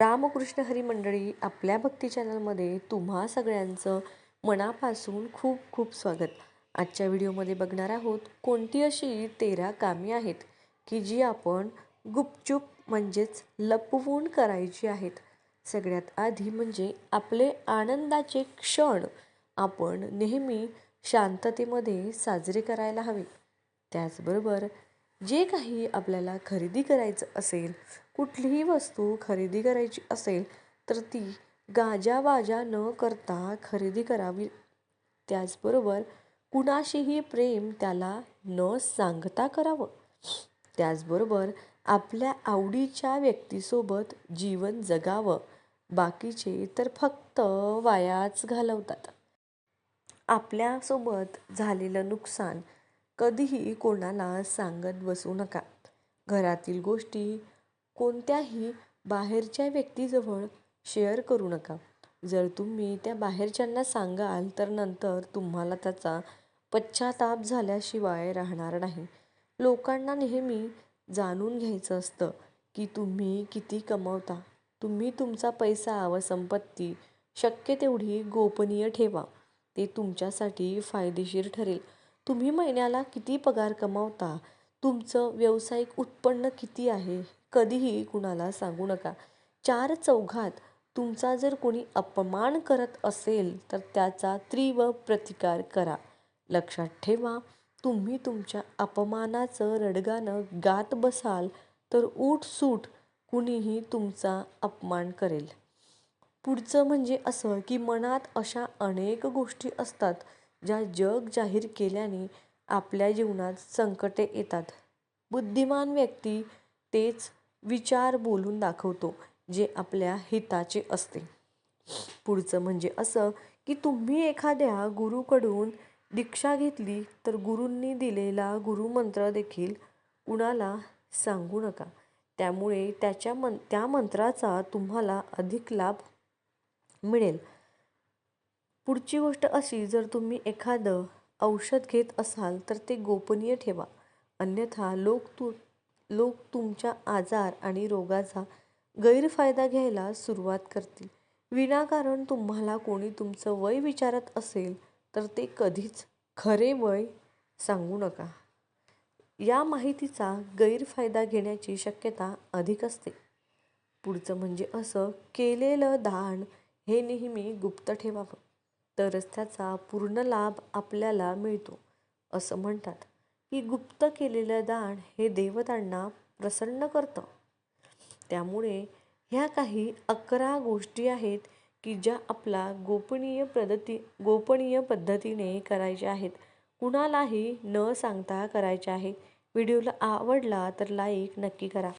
रामकृष्ण हरी मंडळी आपल्या भक्ती चॅनलमध्ये तुम्हा सगळ्यांचं मनापासून खूप खूप स्वागत. आजच्या व्हिडिओमध्ये बघणार आहोत कोणती अशी तेरा कामे आहेत की जी आपण गुपचूप म्हणजेच लपवून करायची आहेत. सगळ्यात आधी म्हणजे आपले आनंदाचे क्षण आपण नेहमी शांततेमध्ये साजरे करायला हवे. त्याचबरोबर जे काही आपल्याला खरेदी करायचं असेल कुठलीही वस्तू खरेदी करायची असेल तर ती गाजावाजा न करता खरेदी करावी. त्याचबरोबर कुणाशीही प्रेम त्याला न सांगता करावं. त्याचबरोबर आपल्या आवडीच्या व्यक्तीसोबत जीवन जगावं. बाकीचे तर फक्त वायाच घालवतात. आपल्यासोबत झालेलं नुकसान कधीही कोणाला सांगत बसू नका. घरातील गोष्टी कोणत्याही बाहेरच्या व्यक्तीजवळ शेअर करू नका. जर तुम्ही त्या बाहेरच्यांना सांगाल तर नंतर तुम्हाला त्याचा पश्चाताप झाल्याशिवाय राहणार नाही. लोकांना नेहमी जाणून घ्यायचं असतं की तुम्ही किती कमवता. तुम्ही तुमचा पैसा व संपत्ती शक्य तेवढी गोपनीय ठेवा. ते तुमच्यासाठी फायदेशीर ठरेल. तुम्ही महिन्याला किती पगार कमावता? तुमचं व्यावसायिक उत्पन्न किती आहे? कधीही कुणाला सांगू नका. चार चौघात तुमचा जर कोणी अपमान करत असेल तर त्याचा तीव्र प्रतिकार करा. लक्षात ठेवा तुम्ही तुमच्या अपमानाचं रडगाणं गात बसाल तर सूट कुणीही तुमचा अपमान करेल. पुढचं म्हणजे असं की मनात अशा अनेक गोष्टी असतात ज्या जग जाहीर केल्याने आपल्या जीवनात संकटे येतात. बुद्धिमान व्यक्ती तेच विचार बोलून दाखवतो जे आपल्या हिताचे असते. पुढचं म्हणजे असं की तुम्ही एखाद्या गुरुकडून दीक्षा घेतली तर गुरूंनी दिलेला गुरुमंत्र देखील कुणाला सांगू नका. त्यामुळे त्याच्या मन त्या मंत्राचा तुम्हाला अधिक लाभ मिळेल. पुढची गोष्ट अशी जर तुम्ही एखादं औषध घेत असाल तर ते गोपनीय ठेवा. अन्यथा लोक तू लोक तुमच्या आजार आणि रोगाचा गैरफायदा घ्यायला सुरुवात करतील. विनाकारण तुम्हाला कोणी तुमचं वय विचारत असेल तर ते कधीच खरे वय सांगू नका. या माहितीचा गैरफायदा घेण्याची शक्यता अधिक असते. पुढचं म्हणजे असं केलेलं दान हे नेहमी गुप्त ठेवावं. तरच त्याचा पूर्ण लाभ आपल्याला मिळतो असं म्हणतात. की गुप्त केलेलं दान हे देवतांना प्रसन्न करतं. त्यामुळे ह्या काही अकरा गोष्टी आहेत की ज्या आपला गोपनीय पद्धती गोपनीय पद्धतीने करायच्या आहेत. कुणालाही न सांगता करायच्या आहेत. व्हिडिओला आवडला तर लाईक नक्की करा.